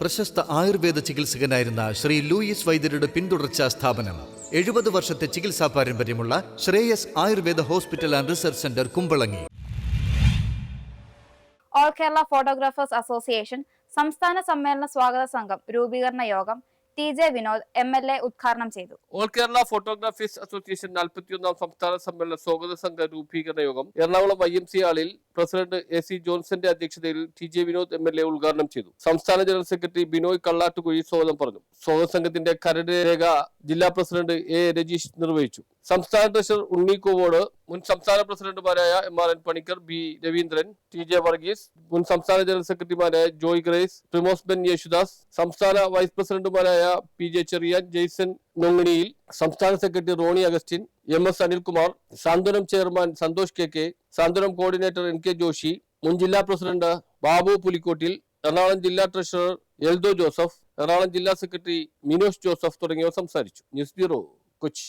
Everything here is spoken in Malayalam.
പ്രശസ്ത ആയുർവേദ ചികിത്സകനായിരുന്ന ശ്രീ ലൂയിസ് വൈദ്യരുടെ പിന്തുടർച്ചാ സ്ഥാപനം. എഴുപത് വർഷത്തെ ചികിത്സാ പാരമ്പര്യമുള്ള Shreyas Ayurveda hospital and research centre Kumbalangi. All Kerala photographers association സംസ്ഥാന സമ്മേളന സ്വാഗത സംഘം രൂപീകരണ യോഗം T J Vinod M L A ഉദ്ഘാടനം ചെയ്തു. ഓൾ കേരള ഫോട്ടോഗ്രാഫീസ് അസോസിയേഷൻ നാൽപ്പത്തിയൊന്നാം സംസ്ഥാന സമ്മേളന സ്വാഗത സംഘ രൂപീകരണ യോഗം എറണാകുളം ഐ എം സി ഹാളിൽ പ്രസിഡന്റ് എ സി ജോൺസന്റെ അധ്യക്ഷതയിൽ T J Vinod M L A ഉദ്ഘാടനം ചെയ്തു. സംസ്ഥാന ജനറൽ സെക്രട്ടറി ബിനോയ് കള്ളാട്ടുകുഴി സ്വാഗതം പറഞ്ഞു. സ്വാഗത സംഘത്തിന്റെ കരട് രേഖ ജില്ലാ പ്രസിഡന്റ് എ രജീഷ് നിർവഹിച്ചു. സംസ്ഥാന ട്രഷറർ ഉണ്ണി കോവോട് മുൻ സംസ്ഥാന പ്രസിഡന്റുമാരായ M R N Panicker B Raveendran T J Varghese മുൻ സംസ്ഥാന ജനറൽ സെക്രട്ടറിമാരായ Joy Grace Primos Ben Yesudas സംസ്ഥാന വൈസ് പ്രസിഡന്റുമാരായ പി ജെ ചെറിയാൻ ജെയ്സൺ നൊങ്ങിണിയിൽ സംസ്ഥാന secretary Rony Augustine M S Anilkumar Santhwanam chairman Santhosh K K Santhwanam coordinator N K Joshi മുൻ ജില്ലാ പ്രസിഡന്റ് ബാബു പുലിക്കോട്ടിൽ എറണാകുളം ജില്ലാ ട്രഷറർ എൽദോ ജോസഫ് എറണാകുളം ജില്ലാ സെക്രട്ടറി മിനോഷ് ജോസഫ് തുടങ്ങിയവർ സംസാരിച്ചു. News bureau Kochi.